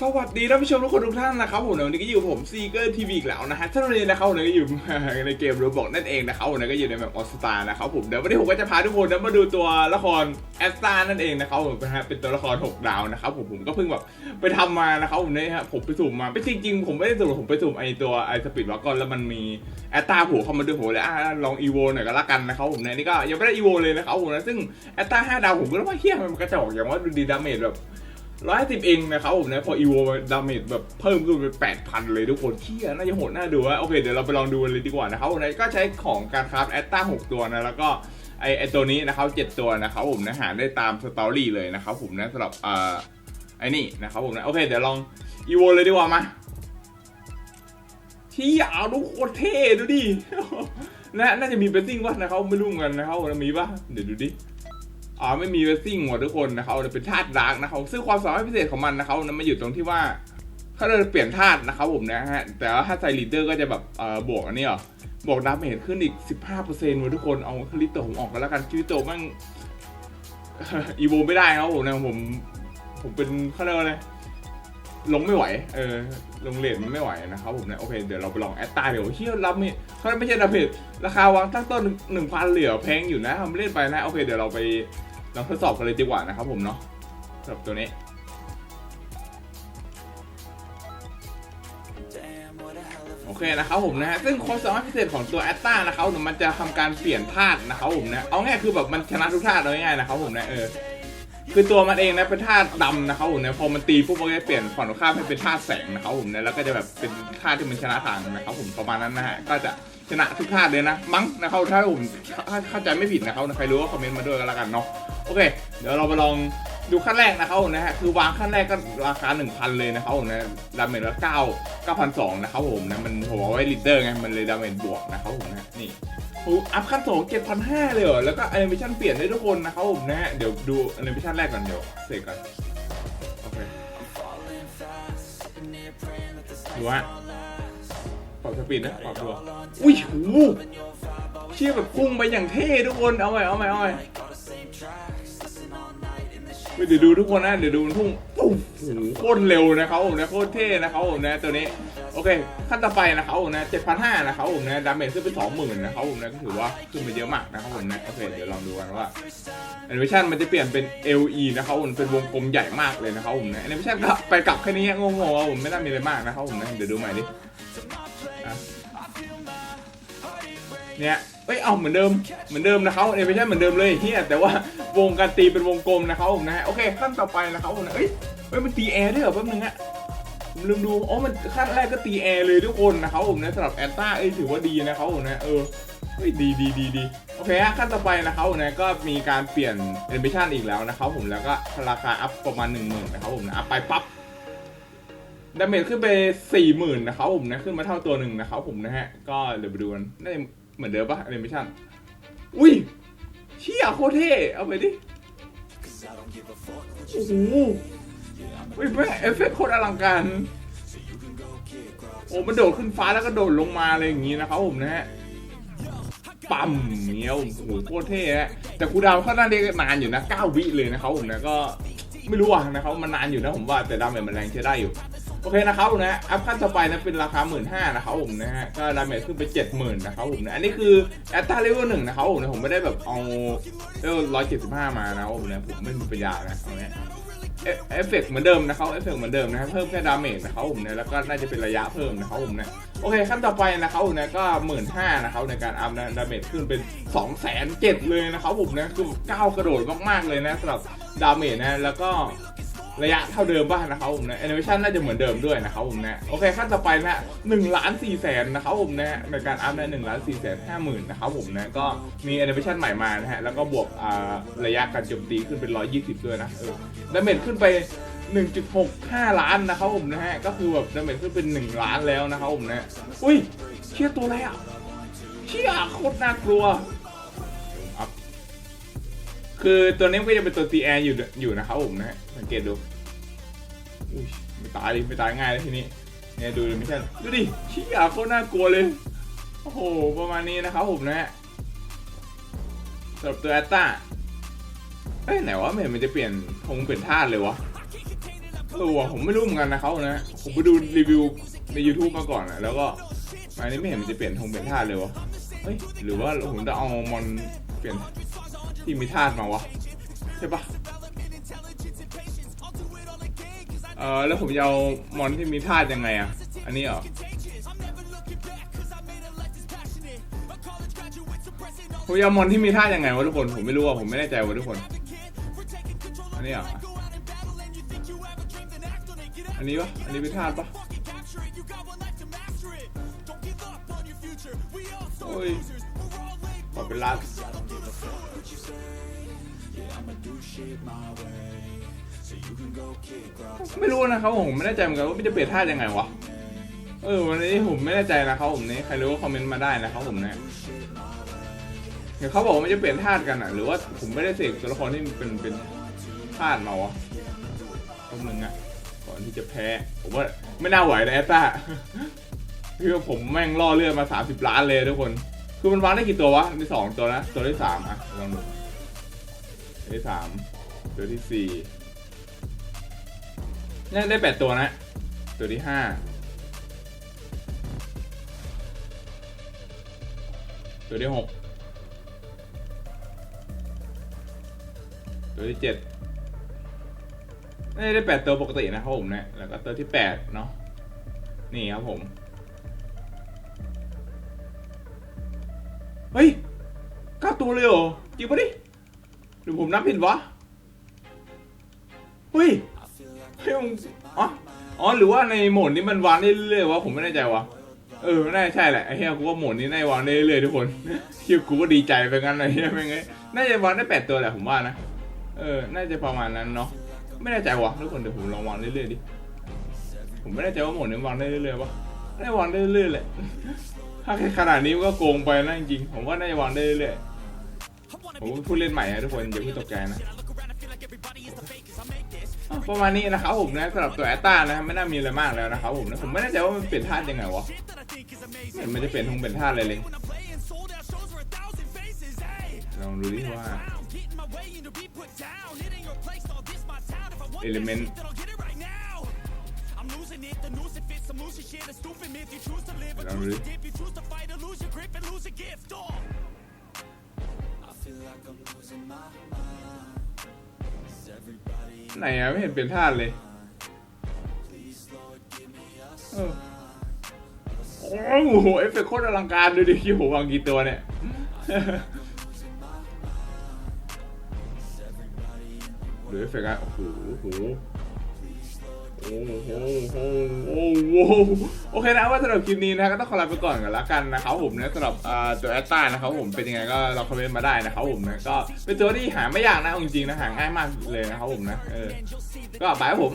สวัสดีท่านผู้ชมทุกคนทุกท่านนะครับผมวันนี้ก็อยู่ผมซีเกอร์ทีวีอีกแล้วนะฮะท่านวันนี้นะครับวันนี้ก็อยู่ในเกมโรบอกนั่นเองนะครับวันนี้ก็อยู่ในแบบออสตานะครับผมเดี๋ยววันนี้ผมก็จะพาทุกคนนะมาดูตัวละครแอสตานั่นเองนะครับผมนะฮะเป็นตัวละคร6ดาวนะครับผมผมก็เพิ่งแบบไปทำมานะครับผมเนี่ยฮะผมไปสุ่มมาไม่จริงๆผมไม่ได้สุ่มผมไปสุ่มไอตัวไอสปีดวากอนแล้วมันมีแอสตาโผล่เข้ามาด้วยผมเลยอะลองอีโวหน่อยก็แล้วกันนะครับผมเนี่ยนี่ก็ยังไม่ได้อีโวเลยนะครับผมนะซึ่งแอสตาห้าดาวผมก็รู้ว่าเฮียมันกระจอกอย่างว่าดูดีดาเมจแบบ ร้อยสิบเองนะครับผมนะพออีโวดาเมจแบบเพิ่มขึ้นเป็นแปดพันเลยทุกคนเที่ยน่าจะโหดน่าดูว่าโอเคเดี๋ยวเราไปลองดูกันเลยดีกว่านะครับผมนะก็ใช้ของการคราฟแอตตาหกตัวนะแล้วก็ไอไอตัวนี้นะครับเจ็ดตัวนะครับผมนะหาได้ตามสตอรี่เลยนะครับผมนะสำหรับอ่าไอนี่นะครับผมนะโอเคเดี๋ยวลองอีโวเลยดีกว่ามาที่ยาวทุกคนเท่ดูดินะน่าจะมีเบสซิ่งวะนะครับไม่รู้เหมือนกันนะครับมีปะเดี๋ยวดูดิ อ๋อไม่มีเวสซิ่งหมดทุกคนนะครับเป็นธาตุดาร์กนะครับซึ่งความสามารถพิเศษของมันนะครับนั้นมาอยู่ตรงที่ว่าถ้าเราเปลี่ยนธาตุนะครับผมนะฮะแต่ว่าถ้าใส่ลีดเดอร์ก็จะแบบเอ่อบวกอันนี้เหรอบวกดาเมจขึ้นอีก 15%เว้ยทุกคนเอาคลิปตัวผมออกกันแล้วกันคลิปตัวมั่งอีโวไม่ได้นะครับผมนะผมผมเป็นเขาเรียกว่าอะไรลงไม่ไหว เออ ลงเลทมันไม่ไหวนะครับผมนะ โอเค เดี๋ยวเราไปลองแอตตาเดี๋ยวเฮียรับมีเขาไม่ใช่ดาเมจราคาวางตั้งต้นหนึ่งพันเหลือแพงอยู่นะทำเล่นไปนะ โอเค เดี๋ยวเราไป ลองทดสอบกันเลยดีกว่านะครับผมเนาะสำหรับตัวนี้โอเคนะครับผมนะฮะซึ่งความสามารถพิเศษของตัวแอตตานะครับผมมันจะทำการเปลี่ยนธาตุนะครับผมนะเอาง่ายคือแบบมันชนะทุกธาตุเลยง่ายนะครับผมนะเออคือตัวมันเองนะเป็นธาตุดำนะครับผมนะพอมันตีปุ๊บมันก็จะเปลี่ยนฝั่งตรงข้ามให้เป็นธาตุแสงนะครับผมนะแล้วก็จะแบบเป็นธาตุที่มันชนะทางนะครับผมประมาณนั้นนะฮะก็จะชนะทุกธาตุเลยนะมั้งนะครับถ้าผมถ้าเข้าใจไม่ผิดนะครับใครรู้ก็คอมเมนต์มาด้วยกันแล้วกันเนาะ โอเค เดี๋ยวเราไปลองดูขั้นแรกนะครับผมนะฮะคือวางขั้นแรกก็ราคา 1,000 เลยนะครับผมนะดาเมจละ9 9,200นะครับผมนะมันผมเอาไว้ลีดเดอร์ไงมันเลยดาเมจบวกนะครับผมนะนี่โอ้อัพขั้น2 7,500เลยเหรอแล้วก็แอนิเมชันเปลี่ยนได้ทุกคนนะครับผมนะฮะเดี๋ยวดูแอนิเมชันแรกก่อนเดี๋ยวเสกก่อนโอเคดูฮะปรับสปีดนะปรับตัวอุ้ยหูเชี่ยแบบพุ่งไปอย่างเท่ทุกคนเอาใหม่เอาใหม่เอาใหม่ เดี๋ยวดูทุกคนนะเดี๋ยวดูมันพุ่งปุ๊บโอ้โหโคตรเร็วนะครับผมนะโคตรเท่นะครับผมนะตัวนี้โอเคขั้นต่อไปนะครับผมนะ7,500นห้านะครับผมนะดาเมจขึ้นไป20,000นนะครับผมนะก็ถือว่าขึ้นไปเยอะมากนะครับผมนะโอเคเดี๋ยวลองดูกันว่าแอนิเมชันมันจะเปลี่ยนเป็น LE นะครับผมเป็นวงกลมใหญ่มากเลยนะครับผมนะแอนิเมชันก็ไปกลับแค่นี้งงๆผมไม่น่ามีอะไรมากนะครับผมนะเดี๋ยวดูใหม่ดิ เนี่ยเอ้ย เอาเหมือนเดิม เหมือนเดิมนะครับแอนิเมชันเหมือนเดิมเลยเฮียแต่ว่าวงการตีเป็นวงกลมนะครับผมนะฮะโอเคขั้นต่อไปนะครับผมนะเอ้ยเอ้ยมันตีแอร์ด้วยเหรอแป๊บนึงอะผมลืมดูอ๋อมันขั้นแรกก็ตีแอร์เลยทุกคนนะครับผมนะสำหรับแอนต้าเอ้ยถือว่าดีนะครับผมนะเออเฮ้ยดีดีดีดีโอเคฮะขั้นต่อไปนะครับผมนะก็มีการเปลี่ยนแอนิเมชันอีกแล้วนะครับผมแล้วก็ราคาอัพประมาณ1 0,000นะครับผมนะอัพไปปั๊บ ดาเมจขึ้นไปสี่หมื่นนะครับผมนะ ขึ้นมาเท่าตัวหนึ่งนะครับผมนะฮะ ก็เดี๋ยวไปดูกันน่าจะเหมือนเดิมปะแอนิเมชั่นอุ้ยเชี่ยโคตรเท่เอาไปดิ โอ้โหอุ้ยแม่เอฟเฟกต์โคตรอลังการ โอ้มันโดดขึ้นฟ้าแล้วก็โดดลงมาอะไรอย่างงี้นะครับผมนะฮะปั๊มเงี้ยโอ้โหโคตรเท่ฮะแต่คูดาวน์ค่อนข้างที่นานอยู่นะ 9 วิเลยนะครับผมนะก็ไม่รู้อะนะครับมันนานอยู่นะผมว่าแต่ดาเมจมันแรงใช้ได้อยู่ โอเคนะครับผมนะอัพขั้นต่อไปนะเป็นราคา 1 5ื่นนะครับผมนะฮะก็ดาเมจขึ้นไป 70,000นะครับผมนะอันนี้คือแอตตาเลเวลหนึ่งนะครับผมนะผมไม่ได้แบบเอาเลเวลร้อยเจ็ดสิบห้ามานะผมนะผมไม่มีปัญญานะเอาเนี้ยเอฟเฟกต์เหมือนเดิมนะครับเอฟเฟกต์เหมือนเดิมนะครับเพิ่มแค่ดาเมจนะครับผมนะแล้วก็น่าจะเป็นระยะเพิ่มนะครับผมนะโอเคขั้นต่อไปนะครับผมนะก็หมื่นห้านะครับในการอัพนะดาเมจขึ้นเป็น2องแสนเจ็ดเลยนะครับผมนะคือก้าวกระโดดมากๆเลยนะสำหรับดาเมจนะแล้วก็ ระยะเท่าเดิมบ้างนะครับผมนะแอนิเมชันน่าจะเหมือนเดิมด้วยนะครับผมนะโอเคขั้นต่อไปนะหนึ่งล้านสี่แสนนะครับผมนะในการอัพนะหนึ่งล้านสี่แสนห้าหมื่นนะครับผมนะก็มีแอนิเมชันใหม่มานะฮะแล้วก็บวกอ่าระยะการโจมตีขึ้นเป็นร้อยยี่สิบด้วยนะเออดาเมจขึ้นไปหนึ่งจุดหกห้าล้านนะครับผมนะฮะ ก็คือแบบดาเมจขึ้นเป็นหนึ่งล้านแล้วนะครับผมนะ อุ้ย เชี่ยตัวอะไรอะ เชี่ยโคตรน่ากลัว คือตัวนี้มันก็จะเป็นตัวตีแอร์อยู่อยู่นะครับผมนะฮะสังเกตดูอุ้ยไม่ตายดิไม่ตายง่ายเลยทีนี้เนี่ยดูดิไม่ใช่ดูดิชี้อะโคตรน่ากลัวเลยโอ้โหประมาณนี้นะครับผมนะฮะสำหรับตัวแอตตาเอ้ยไหนวะไม่เห็นมันจะเปลี่ยนคงเปลี่ยนท่าเลยวะเออวะผมไม่รู้เหมือนกันนะครับนะผมไปดูรีวิวใน YouTube มาก่อนอะแล้วก็อันนี้ไม่เห็นมันจะเปลี่ยนทงเปลี่ยนท่าเลยวะเฮ้ยหรือว่าผมจะเอามอนเปลี่ยน ที่มีท่ามาวะ ใช่ปะเออแล้วผมจะเอามอนที่มีท่ายังไงอะ อันนี้เหรอผมจะเอามอนที่มีท่ายังไงวะทุกคน ผมไม่รู้อะผมไม่แน่ใจวะทุกคน อันนี้เหรออันนี้ปะอันนี้เป็นธาตุปะโอ้ยขอเป็นลาด ไม่รู้นะครับผมไม่แน่ใจเหมือนกันว่ามันจะเปลี่ยนธาตุยังไงวะ เออวันนี้ผมไม่แน่ใจนะครับผมนี่ใครรู้ก็คอมเมนต์มาได้นะครับผมเนี่ยเดี๋ยวเขาบอกว่ามันจะเปลี่ยนธาตุกันอะ หรือว่าผมไม่ได้เสกตัวละครที่มันเป็นเป็นธาตุมาวะต้องมึงอะก่อนที่จะแพ้ผมว่าไม่น่าไหวนะแอตตาคือผมแม่งล่อเลือดมาสามสิบล้านเลยทุกคน คือมันวางได้กี่ตัววะที่สองตัวนะตัวที่สามอะลองดู ตัวที่สามตัวที่สี่เนี่ยได้แปดตัวนะ ตัวที่ห้าตัวที่หกตัวที่เจ็ดน่ได้แปดตัวปกตินะครับผมเนี่ยแล้วก็ตัวที่แปดเนาะนี่ครับผมเฮ้ยเก้าตัวเลยเหรอจริงปะดิ หรือผมนับผิดวะเฮ้ยเฮ้ยมึงอ๋ออ๋อหรือว่าในโหมดนี้มันวางได้เรื่อยๆวะผมไม่แน่ใจวะเออน่าจะใช่แหละไอ้เหี้ยกูว่าโหมดนี้น่าวางได้เรื่อยๆทุกคนเฮียกูก็ดีใจไปงั้นเลยเฮียไม่ไงน่าจะวางได้แปดตัวแหละผมว่านะเออ น่าจะประมาณนั้นเนาะไม่แน่ใจวะทุกคนเดี๋ยวผมลองวางเรื่อยๆดิผมไม่แน่ใจว่าโหมดนี้วางได้เรื่อยๆปะได้วางได้เรื่อยๆแหละถ้าแค่ขนาดนี้ก็โกงไปนะจริงผมว่าน่าจะวางได้เรื่อยๆ ผมพูดเล่นใหม่นะทุกคนอย่าเพิ่งตกใจนะอะประมาณนี้นะครับผมนะสำหรับตัวแอตตานะครับไม่น่ามีอะไรมากแล้วนะครับผมนะผมไม่แน่ใจว่ามันเปลี่ยนท่ายังไงวะไม่เห็นมันจะเปลี่ยนทงเป็นท่าอะไรเลยลองดูดิว่าเอลิเมนต์ลองดูดิ ไหนอะไม่เห็นเปลี่ยนท่าเลยเออโอ้โหเอฟเฟกต์โคตรอลังการดูดิคิวผมวางกี่ตัวเนี่ยหรือเอฟเฟกต์อะโอ้โห โอ้โหโอเคนะว่าสำหรับคลิปนี้นะก็ต้องขอลาไปก่อนกันละกันนะครับผมนะสำหรับตัวแอตตานะครับผมเป็นยังไงก็เราคอมเมนต์มาได้นะครับผมนะก็เป็นตัวที่หาไม่ยากนะจริงๆนะหาง่ายมากเลยนะครับผมนะเออก็บายผม